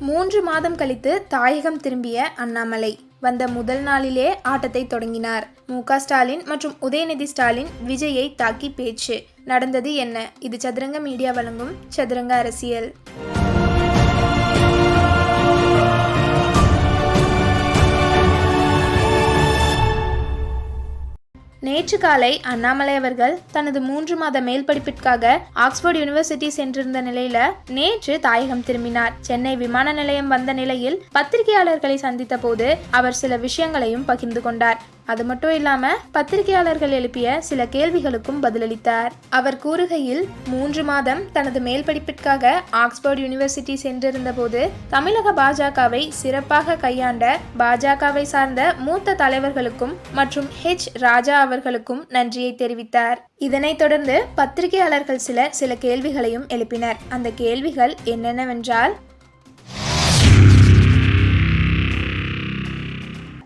மூன்று மாதம் கழித்து தாயகம் திரும்பிய அண்ணாமலை. வந்த முதல் நாளிலே ஆட்டத்தை தொடங்கினார். மு. ஸ்டாலின் மற்றும் உதயநிதி ஸ்டாலின் விஜயை தாக்கி பேச்சு. நடந்தது என்ன? இது சதுரங்க மீடியா வழங்கும் சதுரங்க அரசியல். நேற்று காலை அண்ணாமலை அவர்கள் தனது மூன்று மாத மேல் படிப்பிற்காக ஆக்ஸ்போர்ட் யூனிவர்சிட்டி சென்றிருந்த நிலையில நேற்று தாயகம் திரும்பினார். சென்னை விமான நிலையம் வந்த நிலையில் பத்திரிகையாளர்களை சந்தித்த போது அவர் சில விஷயங்களையும் பகிர்ந்து கொண்டார். அது மட்டும் இல்லாம பத்திரிகையாளர்கள் எழுப்பிய சில கேள்விகளுக்கும் பதிலளித்தார். அவர் கூறுகையில் மூன்று மாதம் தனது மேல் படிப்பிற்காக ஆக்ஸ்போர்ட் யூனிவர்சிட்டி சென்றிருந்த போது தமிழக பாஜகவை சிறப்பாக கையாண்ட பாஜகவை சார்ந்த மூத்த தலைவர்களுக்கும் மற்றும் ஹெச். ராஜா அவர்களுக்கும் நன்றியை தெரிவித்தார். இதனைத் தொடர்ந்து பத்திரிகையாளர்கள் சிலர் சில கேள்விகளையும் எழுப்பினர். அந்த கேள்விகள் என்னென்னவென்றால்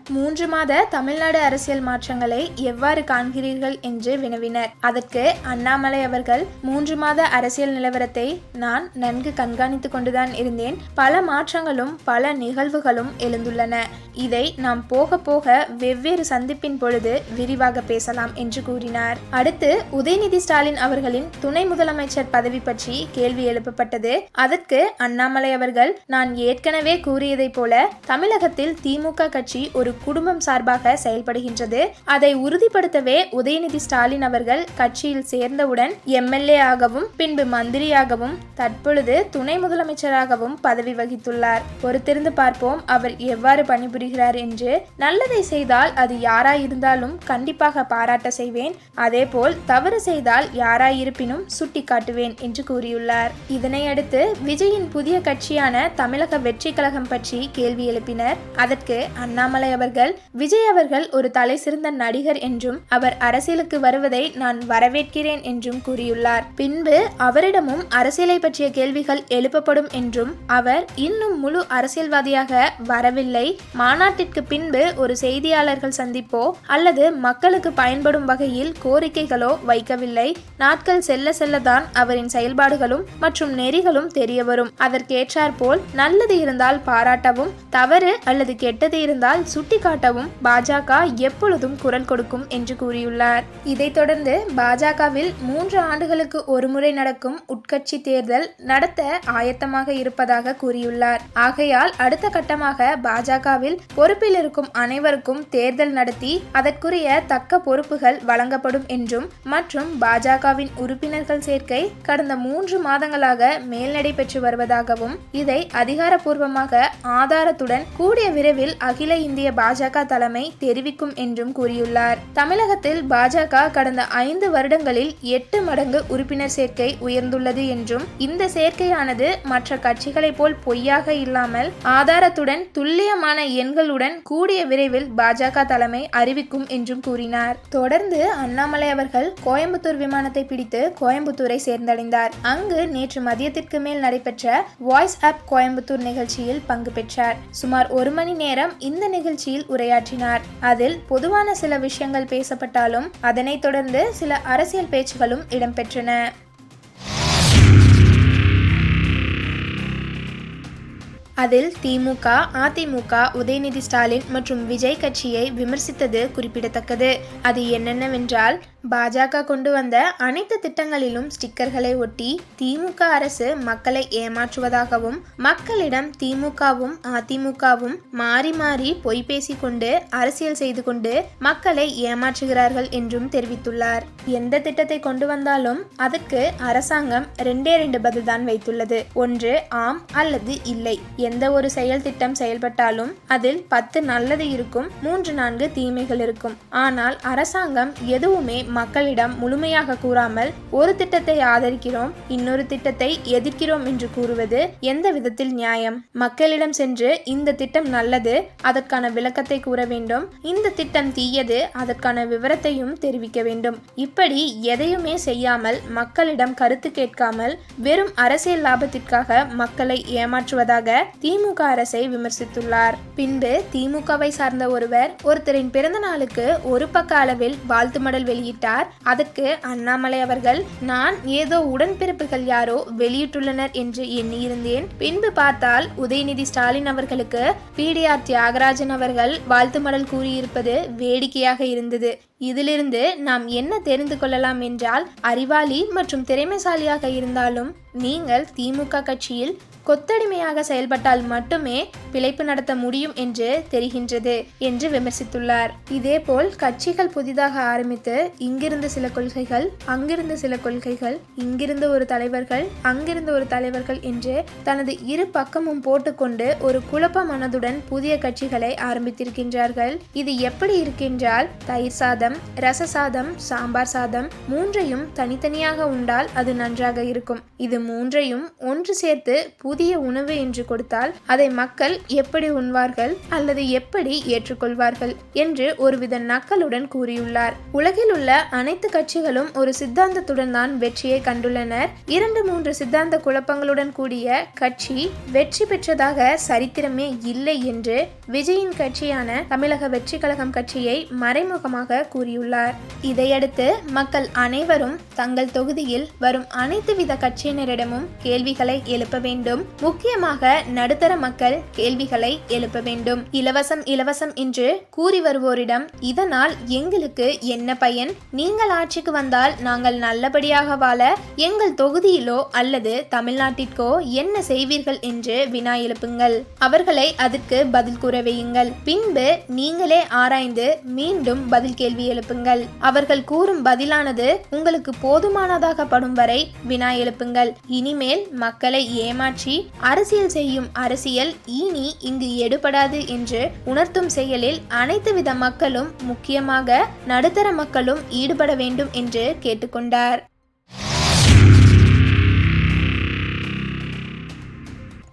மூன்று மாத தமிழ்நாடு அரசியல் மாற்றங்களை எவ்வாறு காண்கிறீர்கள் என்று வினவினர். அதற்கு அண்ணாமலை அவர்கள் மூன்று மாத அரசியல் நிலவரத்தை நான் நன்கு கண்காணித்துக் கொண்டுதான் இருந்தேன். பல மாற்றங்களும் பல நிகழ்வுகளும் எழுந்துள்ளன. இதை நாம் போக போக வெவ்வேறு சந்திப்பின் பொழுது விரிவாக பேசலாம் என்று கூறினார். அடுத்து உதயநிதி ஸ்டாலின் அவர்களின் துணை முதலமைச்சர் பதவி பற்றி கேள்வி எழுப்பப்பட்டது. அதற்கு அண்ணாமலை அவர்கள் நான் ஏற்கனவே கூறியதைப் போல தமிழகத்தில் திமுக கட்சி ஒரு குடும்பம் சார்பாக செயல்படுகின்றது. அதை உறுதிப்படுத்தவே உதயநிதி ஸ்டாலின் அவர்கள் கட்சியில் சேர்ந்தவுடன் எம்எல்ஏ ஆகவும் பின்பு மந்திரியாகவும் தற்பொழுது துணை முதலமைச்சராகவும் பதவி வகித்துள்ளார். பொறுத்திருந்து பார்ப்போம் அவர் எவ்வாறு பணிபுரிகிறார் என்று. நல்லதை செய்தால் அது யாராயிருந்தாலும் கண்டிப்பாக பாராட்ட செய்வேன். அதேபோல் தவறு செய்தால் யாராயிருப்பினும் சுட்டி காட்டுவேன் என்று கூறியுள்ளார். இதனையடுத்து விஜயின் புதிய கட்சியான தமிழக வெற்றி கழகம் பற்றி கேள்வி எழுப்பினர். அதற்கு அண்ணாமலை அவர்கள் விஜய் அவர்கள் ஒரு தலை சிறந்த நடிகர் என்றும் அவர் அரசியலுக்கு வருவதை நான் வரவேற்கிறேன் என்றும் கூறியுள்ளார். பின்பு அவரிடமும் அரசியலை பற்றிய கேள்விகள் எழுப்பப்படும் என்றும் அவர் இன்னும் முழு அரசியல்வாதியாக வரவில்லை. மாநாட்டிற்கு பின்பு ஒரு செய்தியாளர்கள் சந்திப்போ அல்லது மக்களுக்கு பயன்படும் வகையில் கோரிக்கைகளோ வைக்கவில்லை. நாட்கள் செல்ல செல்லதான் அவரின் செயல்பாடுகளும் மற்றும் நெறிகளும் தெரிய வரும் அதற்கேற்றாற்போல் நல்லது இருந்தால் பாராட்டவும் தவறு அல்லது கெட்டது இருந்தால் சுட்டி சுட்டிக்காட்டவும் பாஜக எப்பொழுதும் குரல் கொடுக்கும் என்று கூறியுள்ளார். இதைத் தொடர்ந்து பாஜகவில் மூன்று ஆண்டுகளுக்கு ஒருமுறை நடக்கும் உட்கட்சி தேர்தல் நடத்த ஆயத்தமாக இருப்பதாக கூறியுள்ளார். ஆகையால் அடுத்த கட்டமாக பாஜகவில் பொறுப்பில் இருக்கும் அனைவருக்கும் தேர்தல் நடத்தி அதற்குரிய தக்க பொறுப்புகள் வழங்கப்படும் என்றும் மற்றும் பாஜகவின் உறுப்பினர்கள் சேர்க்கை கடந்த மூன்று மாதங்களாக மேல்நடை பெற்று வருவதாகவும் இதை அதிகாரப்பூர்வமாக ஆதாரத்துடன் கூடிய விரைவில் அகில இந்திய பாஜக தலைமை தெரிவிக்கும் என்றும் கூறியுள்ளார். தமிழகத்தில் பாஜக கடந்த ஐந்து வருடங்களில் எட்டு மடங்கு உறுப்பினர் சேர்க்கை உயர்ந்துள்ளது என்றும் இந்த சேர்க்கையானது மற்ற கட்சிகளைப் போல் பொய்யாக இல்லாமல் ஆதாரத்துடன் துல்லியமான எண்களுடன் கூடிய விரைவில் பாஜக தலைமை அறிவிக்கும் என்றும் கூறினார். தொடர்ந்து அண்ணாமலை அவர்கள் கோயம்புத்தூர் விமானத்தை பிடித்து கோயம்புத்தூரை சேர்ந்தடைந்தார். அங்கு நேற்று மதியத்திற்கு மேல் நடைபெற்ற வாய்ஸ் ஆப் கோயம்புத்தூர் நிகழ்ச்சியில் பங்கு பெற்றார். சுமார் ஒரு மணி நேரம் இந்த நிகழ்ச்சி நிகழ்ச்சியில் உரையாற்றினார். அதில் பொதுவான சில விஷயங்கள் பேசப்பட்டாலும் அதனைத் தொடர்ந்து சில அரசியல் பேச்சுகளும் இடம்பெற்றன. அதில் திமுக அதிமுக உதயநிதி ஸ்டாலின் மற்றும் விஜய் கட்சியை விமர்சித்தது குறிப்பிடத்தக்கது. அது என்னென்னவென்றால் பாஜக கொண்டு வந்த அனைத்து திட்டங்களிலும் ஸ்டிக்கர்களை ஒட்டி திமுக அரசு மக்களை ஏமாற்றுவதாகவும் மக்களிடம் திமுகவும் அதிமுகவும் மாறி மாறி பொய் பேசிக்கொண்டு அரசியல் செய்து கொண்டு மக்களை ஏமாற்றுகிறார்கள் என்றும் தெரிவித்துள்ளார். எந்த திட்டத்தை கொண்டு வந்தாலும் அதற்கு அரசாங்கம் ரெண்டே ரெண்டு பதில் தான் வைத்துள்ளது. ஒன்று ஆம் அல்லது இல்லை எந்த ஒரு செயல் திட்டம் செயல்பட்டாலும் அதில் பத்து நல்லது இருக்கும் மூன்று நான்கு தீமைகள் இருக்கும். ஆனால் அரசாங்கம் எதுவுமே மக்களிடம் முழுமையாக கூறாமல் ஒரு திட்டத்தை ஆதரிக்கிறோம் இன்னொரு திட்டத்தை எதிர்க்கிறோம் என்று கூறுவது எந்த விதத்தில் நியாயம்? மக்களிடம் சென்று இந்த திட்டம் நல்லது அதற்கான விளக்கத்தை கூற வேண்டும். இந்த திட்டம் தீயது அதற்கான விவரத்தையும் தெரிவிக்க வேண்டும். இப்படி எதையுமே செய்யாமல் மக்களிடம் கருத்து கேட்காமல் வெறும் அரசியல் லாபத்திற்காக மக்களை ஏமாற்றுவதாக திமுக அரசை விமர்சித்துள்ளார். பின்பு திமுகவை சார்ந்த ஒருவர் ஒருத்தரின் பிறந்த நாளுக்கு ஒரு பக்க அளவில் வாழ்த்து மடல் வெளியிட்டார். அதற்கு அண்ணாமலை அவர்கள் நான் ஏதோ உடன்பிறப்புகள் யாரோ வெளியிட்டுள்ளனர் என்று எண்ணியிருந்தேன். பின்பு பார்த்தால் உதயநிதி ஸ்டாலின் அவர்களுக்கு பிடிஆர் தியாகராஜன் அவர்கள் வாழ்த்து மடல் கூறியிருப்பது வேடிக்கையாக இருந்தது. இதிலிருந்து நாம் என்ன தெரிந்து கொள்ளலாம் என்றால் அறிவாளி மற்றும் திறமைசாலியாக இருந்தாலும் நீங்கள் திமுக கட்சியில் கொத்தடிமையாக செயல்பட்டால் மட்டுமே பிழைப்பு நடத்த முடியும் என்று தெரிகின்றது என்று விமர்சித்துள்ளார். இதேபோல் கட்சிகள் புதிதாக ஆரம்பித்து இங்கிருந்து சில கொள்கைகள் அங்கிருந்து சில கொள்கைகள் இங்கிருந்து ஒரு தலைவர்கள் அங்கிருந்து ஒரு தலைவர்கள் என்று தனது இரு பக்கமும் போட்டுக்கொண்டு ஒரு குழப்ப மனதுடன் புதிய கட்சிகளை ஆரம்பித்திருக்கின்றார்கள். இது எப்படி இருக்கின்றால் தயிர் சாதம் ரச சாதம் சாம்பார் சாதம் மூன்றையும் தனித்தனியாக உண்டால் அது நன்றாக இருக்கும். இது மூன்றையும் ஒன்று சேர்த்து புதிய உணவு என்று கொடுத்து கொடுத்தால் அதை மக்கள் எப்படி உண்வார்கள் அல்லது எப்படி ஏற்றுக்கொள்வார்கள் என்று ஒருவித நக்கலுடன் கூறியுள்ளார். உலகில் உள்ள அனைத்து கட்சிகளும் ஒரு சித்தாந்தத்துடன் தான் வெற்றியை கண்டுள்ளனர். இரண்டு மூன்று சித்தாந்த குழப்பங்களுடன் கூடிய கட்சி வெற்றி பெற்றதாக சரித்திரமே இல்லை என்று விஜயின் கட்சியான தமிழக வெற்றி கழகம் கட்சியை மறைமுகமாக கூறியுள்ளார். இதையடுத்து மக்கள் அனைவரும் தங்கள் தொகுதியில் வரும் அனைத்து வித கட்சியினரிடமும் கேள்விகளை எழுப்ப வேண்டும். முக்கியமாக நடுத்தர மக்கள் கேள்விகளை எழுப்ப வேண்டும். இலவசம் இலவசம் என்று கூறி வருவோரிடம் இதனால் எங்களுக்கு என்ன பயன்? நீங்கள் ஆட்சிக்கு வந்தால் நாங்கள் நல்லபடியாக வாழ எங்கள் தொகுதியிலோ அல்லது தமிழ்நாட்டிற்கோ என்ன செய்வீர்கள் என்று வினா எழுப்புங்கள். அவர்களை அதற்கு பதில் கூற வையுங்கள். பின்பு நீங்களே ஆராய்ந்து மீண்டும் பதில் கேள்வி எழுப்புங்கள். அவர்கள் கூறும் பதிலானது உங்களுக்கு போதுமானதாக படும் வரை வினா எழுப்புங்கள். இனிமேல் மக்களை ஏமாற்றி அரசியல் செய்யும் அரசியல் இனி இங்கு எடுபடாது என்று உணர்த்தும் செயலில் அனைத்து வித மக்களும் முக்கியமாக நடுத்தர மக்களும் ஈடுபட வேண்டும் என்று கேட்டுக்கொண்டார்.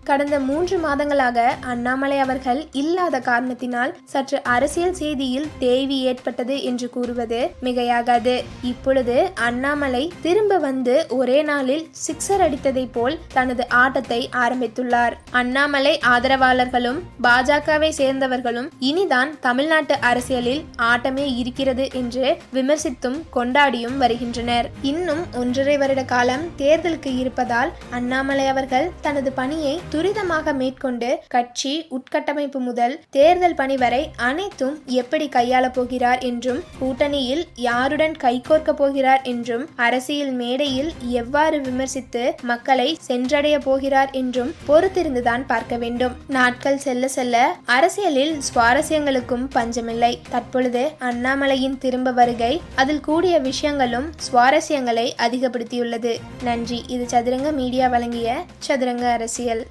கடந்த மூன்று மாதங்களாக அண்ணாமலை அவர்கள் இல்லாத காரணத்தினால் சற்று அரசியல் செய்தியில் தேவி ஏற்பட்டது என்று கூறுவது மிகையாகாது. இப்பொழுது அண்ணாமலை திரும்ப வந்து ஒரே நாளில் சிக்ஸர் அடித்ததைப் போல் தனது ஆட்டத்தை ஆரம்பித்துள்ளார். அண்ணாமலை ஆதரவாளர்களும் பாஜகவை சேர்ந்தவர்களும் இனிதான் தமிழ்நாட்டு அரசியலில் ஆட்டமே இருக்கிறது என்று விமர்சித்தும் கொண்டாடியும் வருகின்றனர். இன்னும் ஒன்றரை வருட காலம் தேர்தலுக்கு இருப்பதால் அண்ணாமலை அவர்கள் தனது பணியை துரிதமாக மேற்கொண்டு கட்சி உட்கட்டமைப்பு முதல் தேர்தல் பணி வரை அனைத்தும் எப்படி கையாளப் போகிறார் என்றும் கூட்டணியில் யாருடன் கைகோர்க்க போகிறார் என்றும் அரசியல் மேடையில் எவ்வாறு விமர்சித்து மக்களை சென்றடைய போகிறார் என்றும் பொறுத்திருந்துதான் பார்க்க வேண்டும். நாட்கள் செல்ல செல்ல அரசியலில் சுவாரஸ்யங்களுக்கும் பஞ்சமில்லை. தற்பொழுது அண்ணாமலையின் திரும்ப வருகை அதில் கூடிய விஷயங்களும் சுவாரஸ்யங்களை அதிகப்படுத்தியுள்ளது. நன்றி. இது சதுரங்க மீடியா வழங்கிய சதுரங்க அரசியல்.